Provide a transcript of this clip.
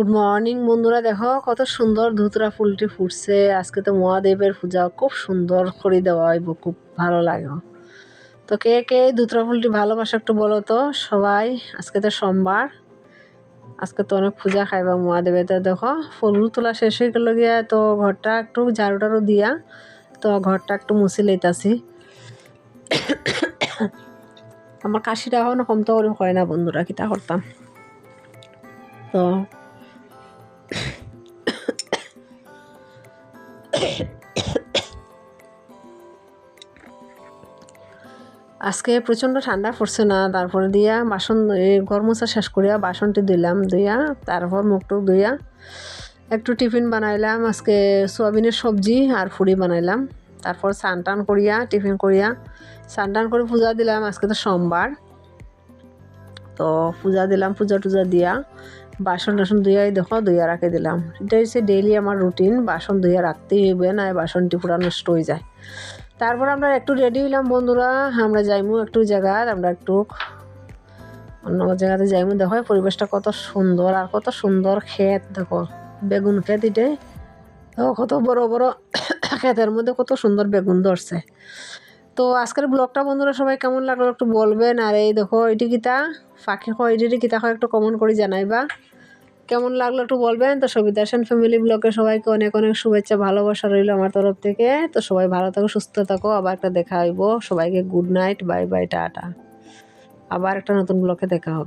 Good morning বন্ধুরা। দেখো, কত সুন্দর ধুতরা ফুলটি ফুটছে। আজকে তো মহাদেবের পূজা খুব সুন্দর করে দেওয়া হইব, খুব ভালো লাগে। তো কে কে ধুতরা ফুলটি ভালোবাসে একটু বলো তো? সবাই, আজকে তো সোমবার। আজকে তো অনেক পূজা খাইবা মহাদেবের। তো দেখো, ফুল তোলা শেষ হয়ে গেল গিয়া, তো ঘরটা একটু ঝাড়ু টাড়ু দিয়া, তো ঘরটা একটু মুছে লইতাছি। আমার কাশিটা এখনও কমতে করে হয় না বন্ধুরা, কিতা করতাম। তো আজকে প্রচণ্ড ঠান্ডা পড়ছে না, তারপরে দিয়া বাসন ঘর মোছা শেষ করিয়া বাসনটি দিলাম ধুইয়া তারপর মুখটুক ধুইয়া একটু টিফিন বানাইলাম, আজকে সোয়াবিনের সবজি আর ফুড়ি বানাইলাম। তারপর স্নান টান করিয়া, টিফিন করিয়া স্নান টান করে পূজা দিলাম, আজকে তো সোমবার। তো পূজা দিলাম, পূজা টুজা দিয়া। বাসন টাসন ধুইয়াই দেখো, ধুইয়া রাখে দিলাম। এটা হচ্ছে ডেইলি আমার রুটিন বাসন ধুইয়া রাখতেই হইবে না বাসনটি পুরা নষ্ট হয়ে যায়। তারপর আমরা একটু রেডি হইলাম বন্ধুরা, আমরা যাইমু একটু জায়গায়, আমরা একটু অন্য জায়গাতে যাইমু। দেখো পরিবেশটা কত সুন্দর, আর কত সুন্দর ক্ষেত, দেখো। বেগুন ক্ষেত এটাই। কত বড় বড় ক্ষেতের মধ্যে কত সুন্দর বেগুন ধরছে। তো আজকের ব্লগটা বন্ধুরা সবাই কেমন লাগল একটু বলবেন। আর এই দেখো, এটি কিতা ফাঁকি হয় এটি কিতা হয় একটু কমন করে জানাইবা। কেমন লাগল একটু বলবেন? তো সবিতা সেন ফ্যামিলি ব্লগে সবাইকে অনেক অনেক শুভেচ্ছা, ভালোবাসা রইল আমার তরফ থেকে। তো সবাই ভালো থাকো, সুস্থ থাকো। আবার একটা দেখা হইব। সবাইকে good night bye bye tata. আবার একটা নতুন ব্লগে দেখা হবে।